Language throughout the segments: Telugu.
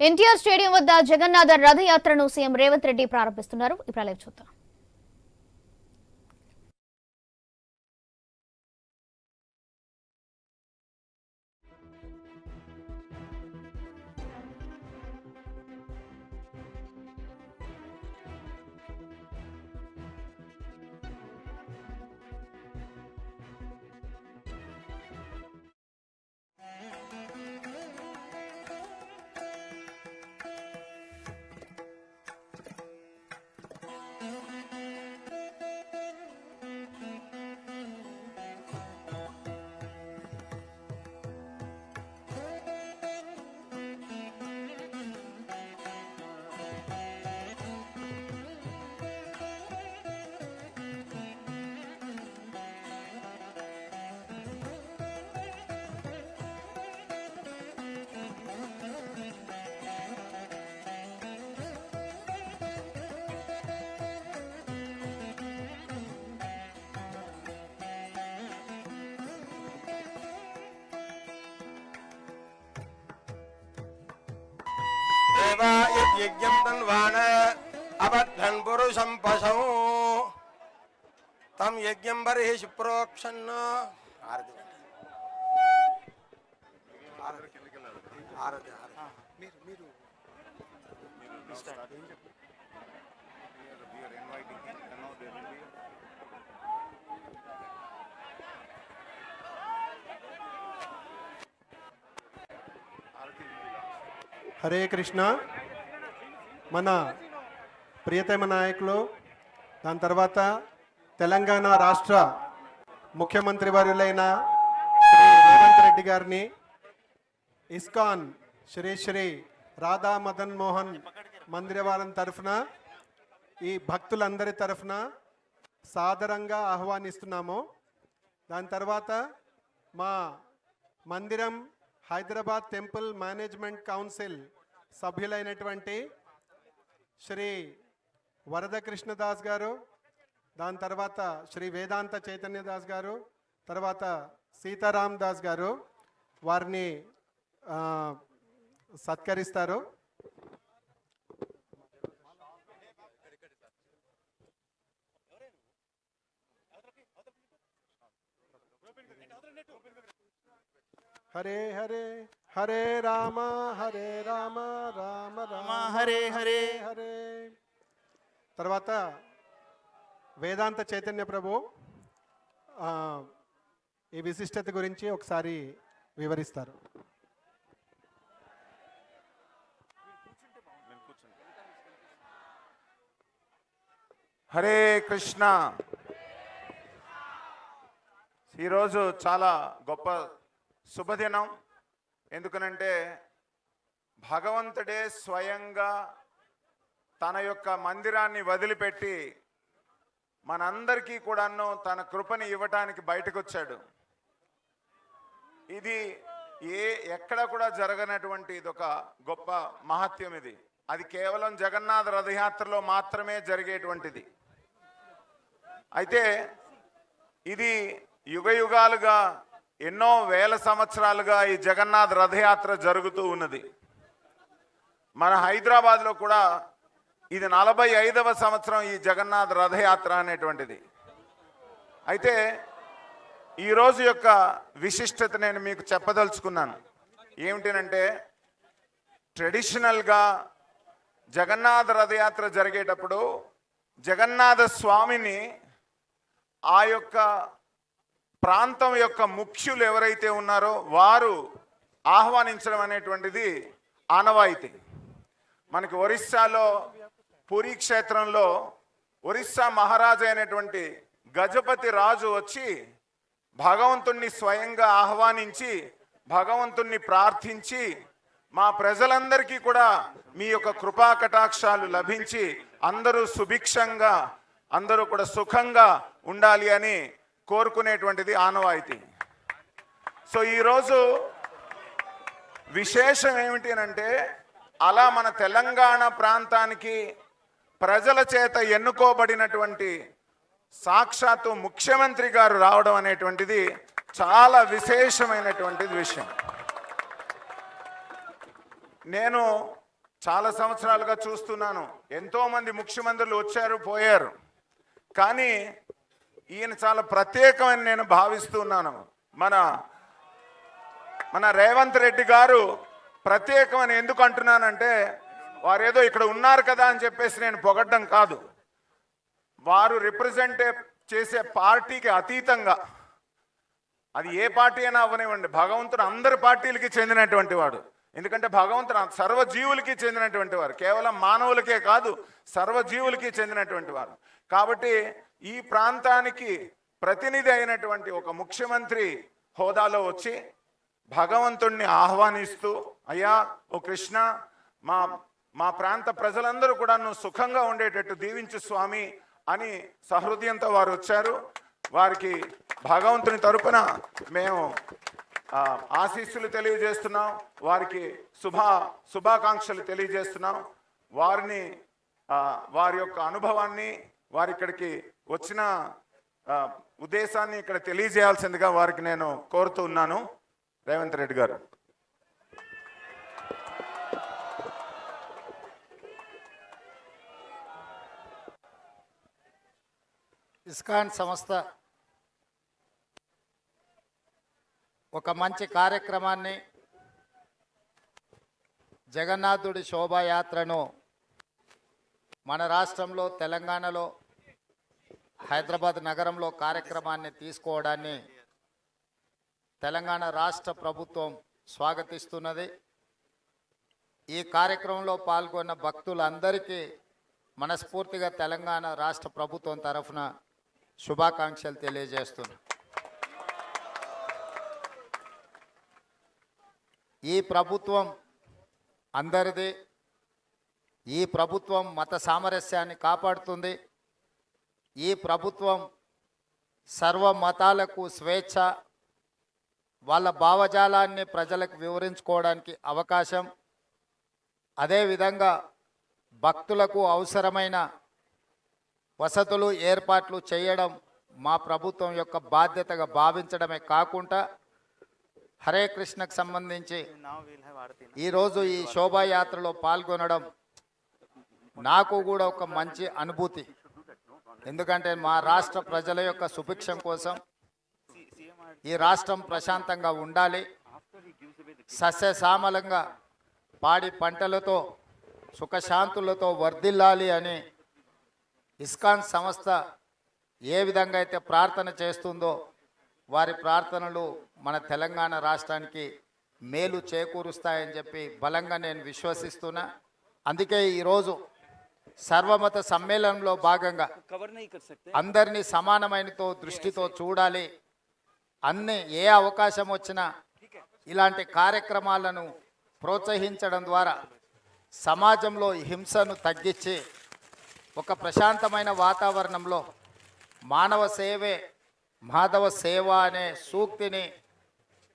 ఎన్టీఆర్ స్టేడియం వద్ద జగన్నాథ రథయాత్రను సీఎం రేవంత్ రెడ్డి ప్రారంభిస్తున్నారు. ఇప్పుడు లైవ్ చూద్దాం. देवा तन्वान अबद्धन् पुरुषं पशौ। तं यज्ञं बर्हिषि प्रोक्षन्। హరే కృష్ణ. మన ప్రియతమ నాయకులు దాని తర్వాత తెలంగాణ రాష్ట్ర ముఖ్యమంత్రి వర్యులైన శ్రీ రేవంత్ రెడ్డి గారిని ఇస్కాన్ శ్రీ శ్రీ రాధా మదన్ మోహన్ మందిరవారం తరఫున ఈ భక్తులందరి తరఫున సాదరంగా ఆహ్వానిస్తున్నాము. దాని తర్వాత మా మందిరం హైదరాబాద్ టెంపుల్ మేనేజ్మెంట్ కౌన్సిల్ సభ్యులైనటువంటి శ్రీ వరద కృష్ణదాస్ గారు దాని తర్వాత శ్రీ వేదాంత చైతన్య దాస్ గారు తర్వాత సీతారాం దాస్ గారు వారిని సత్కరిస్తారు. హరే హరే హరే రామ హరే రామ రామ రామ హరే హరే. హరే తర్వాత వేదాంత చైతన్య ప్రభు ఆ, ఈ విశిష్టత గురించి ఒకసారి వివరిస్తారు. హరే కృష్ణ. ఈరోజు చాలా గొప్ప శుభదినం. ఎందుకనంటే భగవంతుడే స్వయంగా తన యొక్క మందిరాన్ని వదిలిపెట్టి మనందరికీ కూడాను తన కృపని ఇవ్వటానికి బయటకు వచ్చాడు ఇది ఏ ఎక్కడ కూడా జరగనటువంటి ఇది ఒక గొప్ప మహత్యం ఇది. అది కేవలం జగన్నాథ రథయాత్రలో మాత్రమే జరిగేటువంటిది. అయితే ఇది యుగ యుగాలుగా ఎన్నో వేల సంవత్సరాలుగా ఈ జగన్నాథ్ రథయాత్ర జరుగుతూ ఉన్నది. మన హైదరాబాద్లో కూడా ఇది నలభై ఐదవ సంవత్సరం ఈ జగన్నాథ్ రథయాత్ర అనేటువంటిది. అయితే ఈరోజు యొక్క విశిష్టత నేను మీకు చెప్పదలుచుకున్నాను. ఏమిటనంటే ట్రెడిషనల్గా జగన్నాథ రథయాత్ర జరిగేటప్పుడు జగన్నాథ స్వామిని ఆ యొక్క ప్రాంతం యొక్క ముఖ్యులు ఎవరైతే ఉన్నారో వారు ఆహ్వానించడం అనేటువంటిది ఆనవాయితీ. మనకి ఒరిస్సాలో పూరీ క్షేత్రంలో ఒరిస్సా మహారాజు అయినటువంటి గజపతి రాజు వచ్చి భగవంతుణ్ణి స్వయంగా ఆహ్వానించి భగవంతుణ్ణి ప్రార్థించి మా ప్రజలందరికీ కూడా మీ యొక్క కృపా కటాక్షాలు లభించి అందరూ సుభిక్షంగా అందరూ కూడా సుఖంగా ఉండాలి అని కోరుకునేటువంటిది ఆనవాయితీ. సో ఈరోజు విశేషం ఏమిటి అని అంటే అలా మన తెలంగాణ ప్రాంతానికి ప్రజల చేత ఎన్నుకోబడినటువంటి సాక్షాత్తు ముఖ్యమంత్రి గారు రావడం అనేటువంటిది చాలా విశేషమైనటువంటిది విషయం. నేను చాలా సంవత్సరాలుగా చూస్తున్నాను. ఎంతోమంది ముఖ్యమంత్రులు వచ్చారు పోయారు. కానీ ఈయన చాలా ప్రత్యేకమని నేను భావిస్తున్నాను. మన మన రేవంత్ రెడ్డి గారు ప్రత్యేకమని ఎందుకు అంటున్నానంటే వారేదో ఇక్కడ ఉన్నారు కదా అని చెప్పేసి నేను పొగడ్డం కాదు. వారు రిప్రజెంట్ చేసే పార్టీకి అతీతంగా అది ఏ పార్టీ అయినా అవనివ్వండి భగవంతుడు అందరి పార్టీలకి చెందినటువంటి వాడు. ఎందుకంటే భగవంతుడు సర్వజీవులకి చెందినటువంటి వారు. కేవలం మానవులకే కాదు సర్వజీవులకి చెందినటువంటి వారు. కాబట్టి ఈ ప్రాంతానికి ప్రతినిధి అయినటువంటి ఒక ముఖ్యమంత్రి హోదాలో వచ్చి భగవంతుణ్ణి ఆహ్వానిస్తూ అయ్యా ఓ కృష్ణ మా మా ప్రాంత ప్రజలందరూ కూడా నువ్వు సుఖంగా ఉండేటట్టు దీవించు స్వామి అని సహృదయంతో వారు వచ్చారు. వారికి భగవంతుని తరపున మేము ఆశీస్సులు తెలియజేస్తున్నాం. వారికి శుభ శుభాకాంక్షలు తెలియజేస్తున్నాం. వారిని వారి యొక్క అనుభవాన్ని వారి ఇక్కడికి వచ్చిన ఉద్దేశాన్ని ఇక్కడ తెలియజేయాల్సిందిగా వారికి నేను కోరుతూ ఉన్నాను. రేవంత్ రెడ్డి గారు. ఇస్కాన్ సంస్థ ఒక మంచి కార్యక్రమాన్ని జగన్నాథుడి శోభాయాత్రను మన రాష్ట్రంలో తెలంగాణలో హైదరాబాద్ నగరంలో కార్యక్రమాన్ని తీసుకోవడాన్ని తెలంగాణ రాష్ట్ర ప్రభుత్వం స్వాగతిస్తున్నది. ఈ కార్యక్రమంలో పాల్గొన్న భక్తులందరికీ మనస్ఫూర్తిగా తెలంగాణ రాష్ట్ర ప్రభుత్వం తరఫున శుభాకాంక్షలు తెలియజేస్తున్నా. ఈ ప్రభుత్వం అందరిది ఈ ప్రభుత్వం మత సామరస్యాన్ని కాపాడుతుంది. ఈ ప్రభుత్వం సర్వ మతాలకు స్వేచ్ఛ వాళ్ళ భావజాలాన్ని ప్రజలకు వివరించుకోవడానికి అవకాశం. అదేవిధంగా భక్తులకు అవసరమైన వసతులు ఏర్పాట్లు చేయడం మా ప్రభుత్వం యొక్క బాధ్యతగా భావించడమే కాకుండా హరే కృష్ణకు సంబంధించి ఈరోజు ఈ శోభాయాత్రలో పాల్గొనడం నాకు కూడా ఒక మంచి అనుభూతి. ఎందుకంటే మా రాష్ట్ర ప్రజల యొక్క సుభిక్షం కోసం ఈ రాష్ట్రం ప్రశాంతంగా ఉండాలి. సస్యశ్యామలంగా పాడి పంటలతో సుఖశాంతులతో వర్ధిల్లాలి అని ఇస్కాన్ సంస్థ ఏ విధంగా అయితే ప్రార్థన చేస్తుందో వారి ప్రార్థనలు మన తెలంగాణ రాష్ట్రానికి మేలు చేకూరుస్తాయని చెప్పి బలంగా నేను విశ్వసిస్తున్నా. అందుకే ఈరోజు సర్వమత సమ్మేళనంలో భాగంగా అందరినీ సమానమైనతో దృష్టితో చూడాలి. అన్ని ఏ అవకాశం వచ్చినా ఇలాంటి కార్యక్రమాలను ప్రోత్సహించడం ద్వారా సమాజంలో హింసను తగ్గించి ఒక ప్రశాంతమైన వాతావరణంలో మానవ సేవే మాధవ సేవ అనే సూక్తిని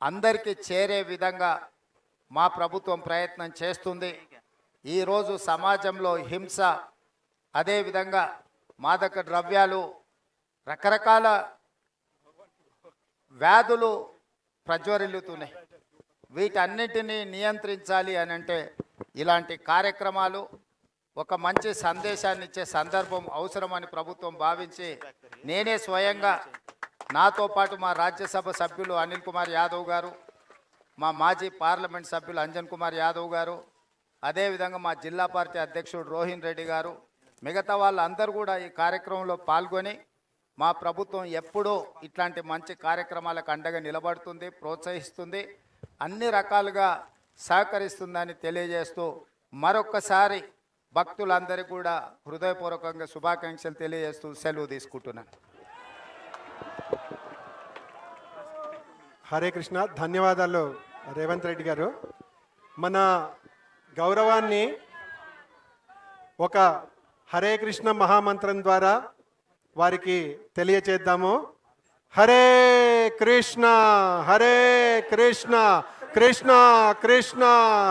అందరికీ చేరే విధంగా మా ప్రభుత్వం ప్రయత్నం చేస్తుంది. ఈరోజు సమాజంలో హింస అదేవిధంగా మాదక ద్రవ్యాలు రకరకాల వ్యాధులు ప్రజ్వరిల్లుతున్నాయి. వీటన్నిటినీ నియంత్రించాలి అని అంటే ఇలాంటి కార్యక్రమాలు ఒక మంచి సందేశాన్ని ఇచ్చే సందర్భం అవసరమని ప్రభుత్వం భావించి నేనే స్వయంగా నాతో పాటు మా రాజ్యసభ సభ్యులు అనిల్ కుమార్ యాదవ్ గారు మా మాజీ పార్లమెంట్ సభ్యులు అంజన్ కుమార్ యాదవ్ గారు అదేవిధంగా మా జిల్లా పార్టీ అధ్యక్షుడు రోహిన్ రెడ్డి గారు మిగతా వాళ్ళందరూ కూడా ఈ కార్యక్రమంలో పాల్గొని మా ప్రభుత్వం ఎప్పుడూ ఇట్లాంటి మంచి కార్యక్రమాలకు అండగా నిలబడుతుంది ప్రోత్సహిస్తుంది అన్ని రకాలుగా సహకరిస్తుందని తెలియజేస్తూ మరొక్కసారి భక్తులందరికీ కూడా హృదయపూర్వకంగా శుభాకాంక్షలు తెలియజేస్తూ సెలవు తీసుకుంటున్నాను. హరే కృష్ణ ధన్యవాదాలు రేవంత్ రెడ్డి గారు. మన గౌరవాన్ని ఒక హరే కృష్ణ మహామంత్రం ద్వారా వారికి తెలియచేద్దాము. హరే కృష్ణ హరే కృష్ణ కృష్ణ కృష్ణ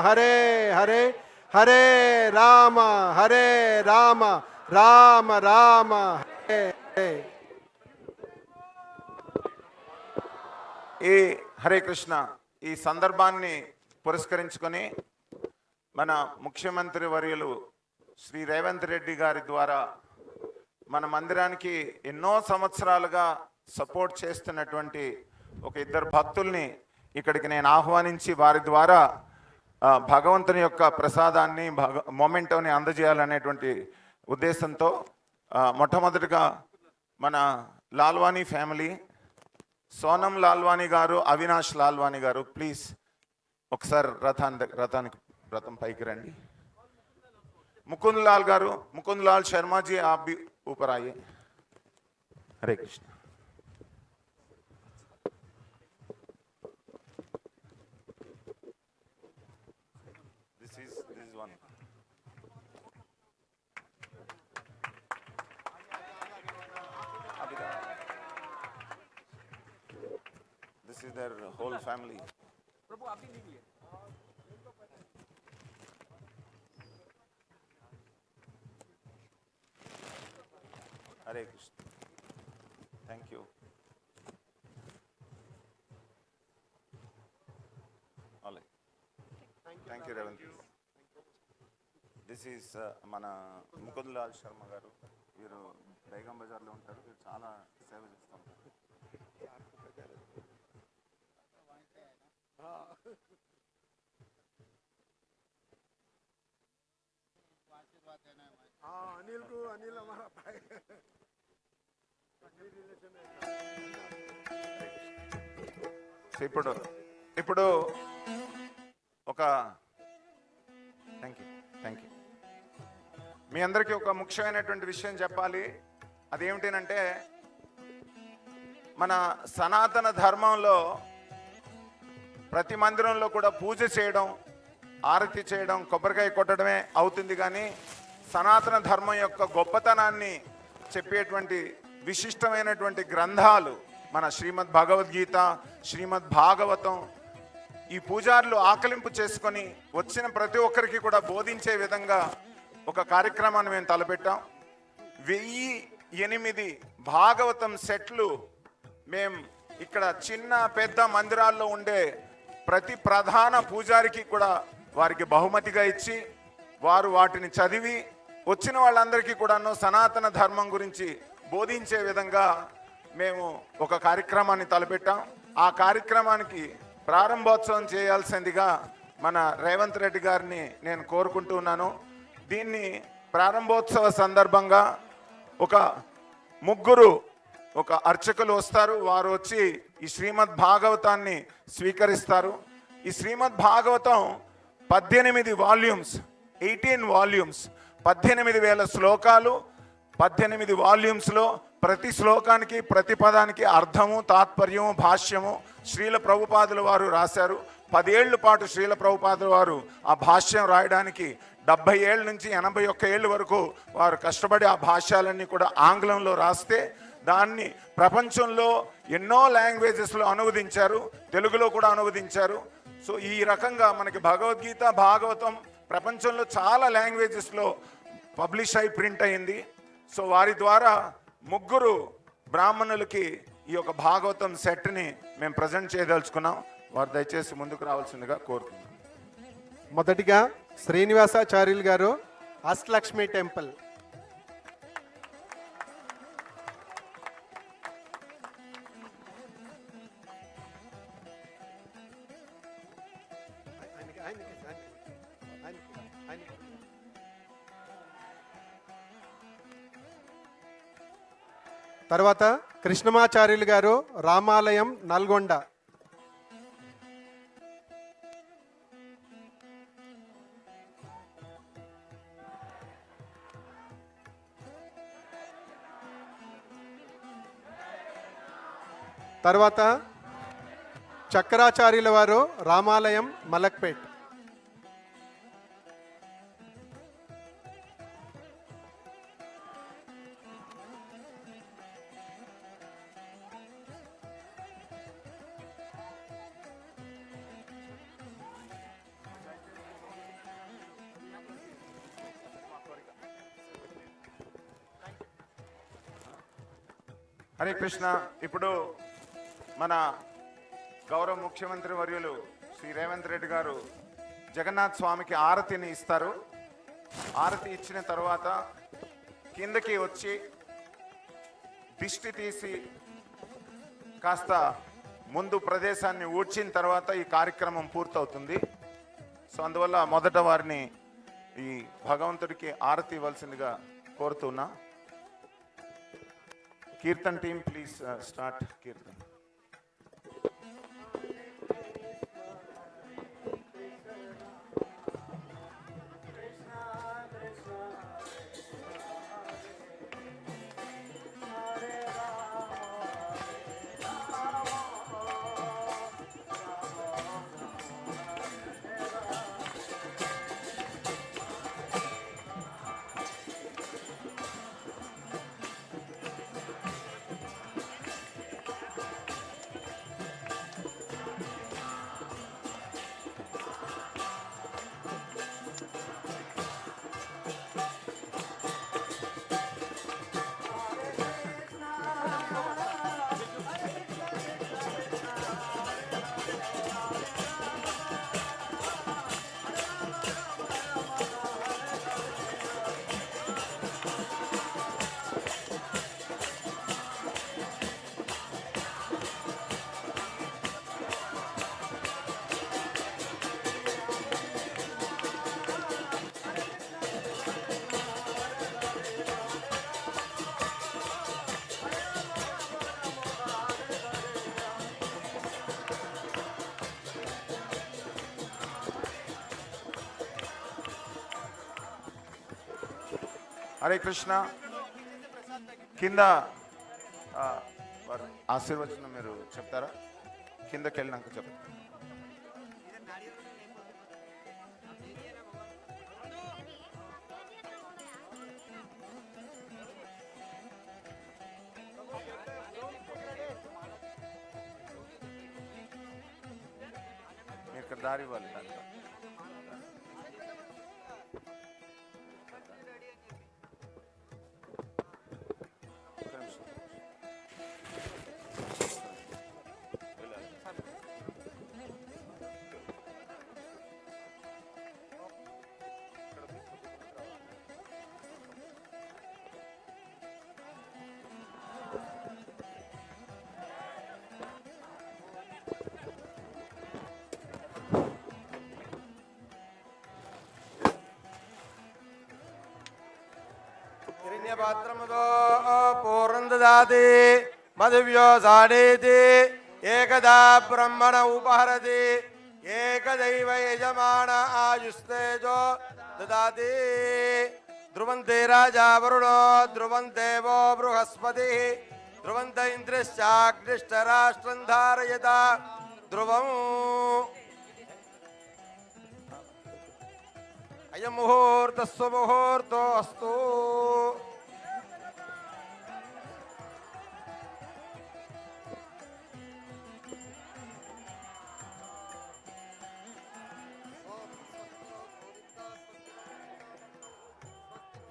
హరే హరే హరే రామ హరే రామ రామ రామ హరే హరే. ఈ హరే కృష్ణ ఈ సందర్భాన్ని పురస్కరించుకొని మన ముఖ్యమంత్రి వర్యులు శ్రీ రేవంత్ రెడ్డి గారి ద్వారా మన మందిరానికి ఎన్నో సంవత్సరాలుగా సపోర్ట్ చేస్తున్నటువంటి ఒక ఇద్దరు భక్తుల్ని ఇక్కడికి నేను ఆహ్వానించి వారి ద్వారా భగవంతుని యొక్క ప్రసాదాన్ని భగ మొమెంటోని అందజేయాలనేటువంటి ఉద్దేశంతో మొట్టమొదటిగా మన లాల్వాణి ఫ్యామిలీ సోనం లాల్వాణి గారు అవినాష్ లాల్వాణి గారు ప్లీజ్ ఒకసారి రథాన్ని దగ్గ- రథానికి రథం పైకి రండి ముకుంద్ లాల్ గారు ముకుంద్ లాల్ శర్మ जी आप भी ऊपर आइए Hare Krishna this is this is one this is their whole family Hare Thank you. All right. Thank you, Revan. This is మన ముకుంద్ లాల్ శర్మ గారు వీరు బేగం బజార్లో ఉంటారు వీరు చాలా సేవ చేస్తూ ఉంటారు సో ఇప్పుడు ఇప్పుడు ఒక థ్యాంక్ యూ థ్యాంక్ యూ మీ అందరికీ ఒక ముఖ్యమైనటువంటి విషయం చెప్పాలి. అదేమిటంటే మన సనాతన ధర్మంలో ప్రతి మందిరంలో కూడా పూజ చేయడం ఆరతి చేయడం కొబ్బరికాయ కొట్టడమే అవుతుంది కానీ సనాతన ధర్మం యొక్క గొప్పతనాన్ని చెప్పేటువంటి విశిష్టమైనటువంటి గ్రంథాలు మన శ్రీమద్ భగవద్గీత శ్రీమద్ భాగవతం ఈ పూజారులు ఆకలింపు చేసుకొని వచ్చిన ప్రతి ఒక్కరికి కూడా బోధించే విధంగా ఒక కార్యక్రమాన్ని మేము తలపెట్టాం. వెయ్యి ఎనిమిది భాగవతం సెట్లు మేం ఇక్కడ చిన్న పెద్ద మందిరాల్లో ఉండే ప్రతి ప్రధాన పూజారికి కూడా వారికి బహుమతిగా ఇచ్చి వారు వాటిని చదివి వచ్చిన వాళ్ళందరికీ కూడాను సనాతన ధర్మం గురించి బోధించే విధంగా మేము ఒక కార్యక్రమాన్ని తలపెట్టాం. ఆ కార్యక్రమానికి ప్రారంభోత్సవం చేయాల్సిందిగా మన రేవంత్ రెడ్డి గారిని నేను కోరుకుంటున్నాను దీన్ని ప్రారంభోత్సవ సందర్భంగా ఒక ముగ్గురు ఒక అర్చకులు వస్తారు. వారు వచ్చి ఈ శ్రీమద్ భాగవతాన్ని స్వీకరిస్తారు. ఈ శ్రీమద్ భాగవతం పద్దెనిమిది వాల్యూమ్స్ ఎయిటీన్ వాల్యూమ్స్ పద్దెనిమిది వేల శ్లోకాలు పద్దెనిమిది వాల్యూమ్స్లో ప్రతి శ్లోకానికి ప్రతి పదానికి అర్థము తాత్పర్యము భాష్యము శ్రీల ప్రభుపాదుల వారు రాశారు. పదేళ్ళ పాటు శ్రీల ప్రభుపాదుల వారు ఆ భాష్యం రాయడానికి డెబ్భై ఏళ్ళ నుంచి ఎనభై ఒక్క ఏళ్ళ వరకు వారు కష్టపడి ఆ భాష్యాలన్నీ కూడా ఆంగ్లంలో రాస్తే దాన్ని ప్రపంచంలో ఎన్నో లాంగ్వేజెస్లో అనువదించారు తెలుగులో కూడా అనువదించారు. సో ఈ రకంగా మనకి భగవద్గీత భాగవతం ప్రపంచంలో చాలా లాంగ్వేజెస్లో పబ్లిష్ అయి ప్రింట్ అయింది. సో వారి ద్వారా ముగ్గురు బ్రాహ్మణులకి ఈ యొక్క భాగవతం సెట్ని మేము ప్రజెంట్ చేయదలుచుకున్నాం. వారు దయచేసి ముందుకు రావాల్సిందిగా కోరుతున్నాం మొదటిగా శ్రీనివాసాచార్యులు గారు అష్టలక్ష్మి టెంపుల్. తర్వాత కృష్ణమాచార్యులు గారు రామాలయం నల్గొండ. తర్వాత చక్రాచార్యుల వారు రామాలయం మలక్పేట్. హరే కృష్ణ. ఇప్పుడు మన గౌరవ ముఖ్యమంత్రి వర్యులు శ్రీ రేవంత్ రెడ్డి గారు జగన్నాథ్ స్వామికి ఆరతిని ఇస్తారు. ఆరతి ఇచ్చిన తర్వాత కిందకి వచ్చి దిష్టి తీసి కాస్త ముందు ప్రదేశాన్ని ఊడ్చిన తర్వాత ఈ కార్యక్రమం పూర్తవుతుంది. సో అందువల్ల మొదట వారిని ఈ భగవంతుడికి ఆరతి ఇవ్వాల్సిందిగా కోరుతున్నా. Kirtan team please start kirtan. Hare Krishna. కింద వారు ఆశీర్వచనం మీరు చెప్తారా? కిందకి వెళ్ళినాక చెప్తారా? पुण्यपात्रमुदो पूर्णददाति, मधुव्यो साडेति, एकदा ब्रह्मण उपहरति, एकदैव यजमान आयुस्तेजो ध्रुवं देव राजा वरुणो इंद्रश्चाष्ट राष्ट्र धारयता। ध्रुव। अयमुहूर्त ध्रुवम् मुहूर्त अस्तू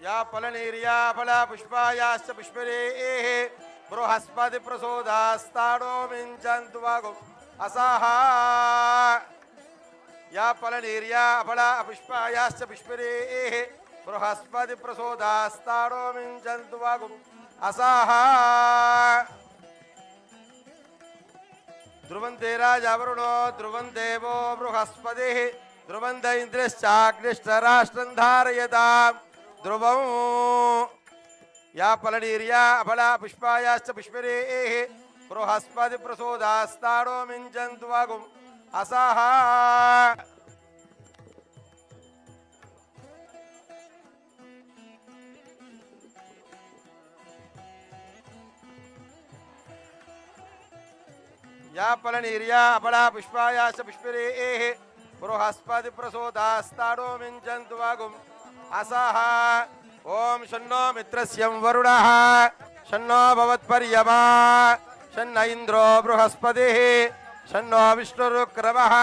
या फलनीर्या फला पुष्पायाश्च पुष्परेः बृहस्पति प्रसोदास्ताडो मिञ्चन्तु वागो। असाहा। या फलनीर्या फला पुष्पायाश्च पुष्परेः बृहस्पति प्रसोदास्ताडो मिञ्चन्तु वागो। असाः ध्रुवन्ते राजावरुणो ध्रुवं देवो बृहस्पतिः ध्रुवन्त इन्द्रश्चाग्निष्ठराष्ट्रं धारयताम्। ध्रुवौ या पलनीर्या अफला पुष्पायाश्च पुष्परेः प्रोहस्पति मिञ्जन्तु मिञ्जन् असाः या फलनीर्या अपला पुष्पायाश्च पुष्परेः बृहस्पति मिञ्जन्तु वागुम्। असः। ॐ शन्नो मित्रस्यं वरुणः। शन्नो भवत्पर्यमा। शन्न इन्द्रो बृहस्पतिः। शन्नो विष्णुरुक्रमः।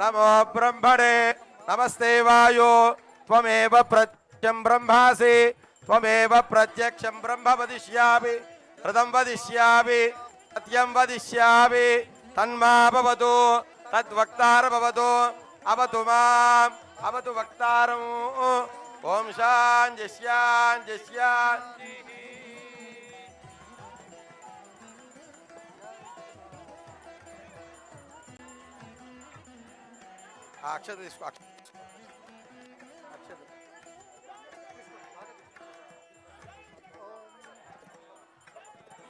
नमो ब्रह्मणे। नमस्ते वायो। त्वमेव प्रत्यं ब्रह्मासि। त्वमेव प्रत्यक्षं ब्रह्म वदिष्या हृदं वदिष्यामि। सत्यं वदिष्यामि। तन्मा भवतु। तद्वक्तार भवतु। अवतु माम्। अवतु ओम शांति शांति शांति। हाँ, अक्षर इसको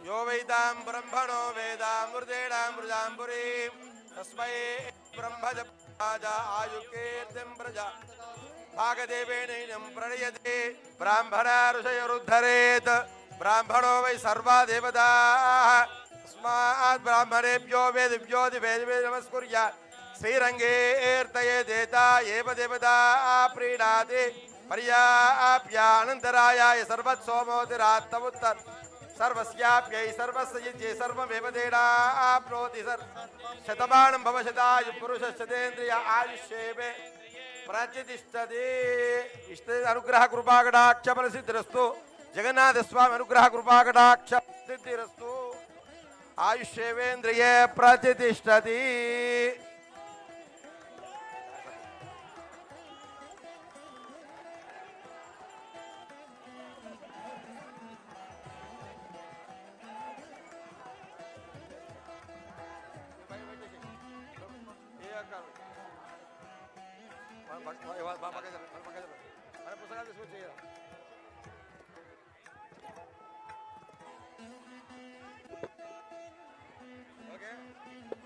यो वेदां ब्रह्मणो वेदामृतेणामृताम्बुरीं तस्मै ब्रह्मज आयुकीर्तिं प्रजा। भागदेवेनैनं प्रणयते ब्राह्मणा वै सर्वा देवताः ब्राह्मणेभ्यो देता देवता प्रीणाति। पर्याप्यानन्तरायाय सर्वत्सोमोतिरात्तमुत्तर सर्वस्याप्यै सर्वस्य युज्ये सर्वमेव देणाप्नोति सर्। शतमानं भवशतायु पुरुषशतेन्द्रिय आयुष्येवे। ప్రతిష్టది. ఇష్ట అనుగ్రహ కృపాకటాక్ష ప్రసిద్ధిరస్తు జగన్నాథ స్వామి అనుగ్రహ కృపాకటాక్ష ప్రసిద్ధిరస్తు ఆయుష్యేంద్రియే ప్రతిష్టది. మన పుస్తకాలు తీసుకొచ్చి ఓకే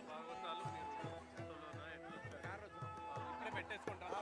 భాగవతాలు ఇక్కడ పెట్టేసుకుంటారా